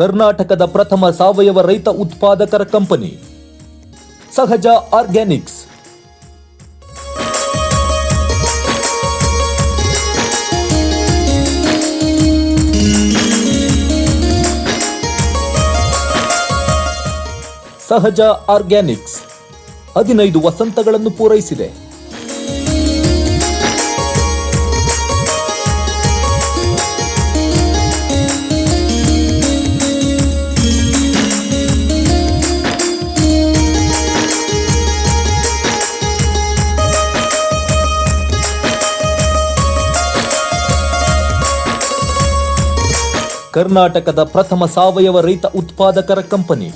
ಕರ್ನಾಟಕದ ಪ್ರಥಮ ಸಾವಯವ ರೈತ ಉತ್ಪಾದಕರ ಕಂಪನಿ. ಸಹಜ ಆರ್ಗ್ಯಾನಿಕ್ಸ್. ಸಹಜ ಆರ್ಗ್ಯಾನಿಕ್ಸ್. ಹದಿನೈದು ವಸಂತಗಳನ್ನು ಪೂರೈಸಿದೆ. ಕರ್ನಾಟಕದ ಪ್ರಥಮ ಸಾವಯವ ರೈತ ಉತ್ಪಾದಕರ ಕಂಪನಿ.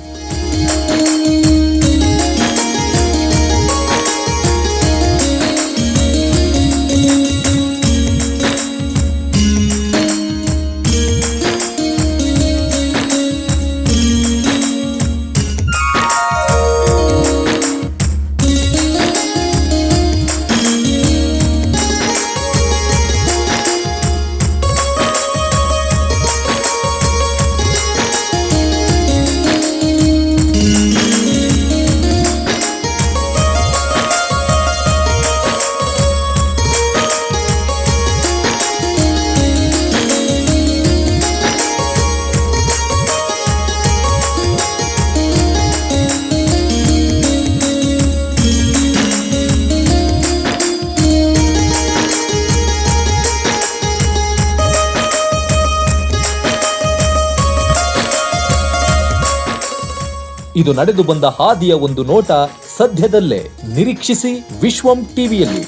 ಇದು ನಡೆದು ಬಂದ ಹಾದಿಯ ಒಂದು ನೋಟ ಸದ್ಯದಲ್ಲೇ ನಿರೀಕ್ಷಿಸಿ ವಿಶ್ವಂ ಟಿವಿಯಲ್ಲಿ.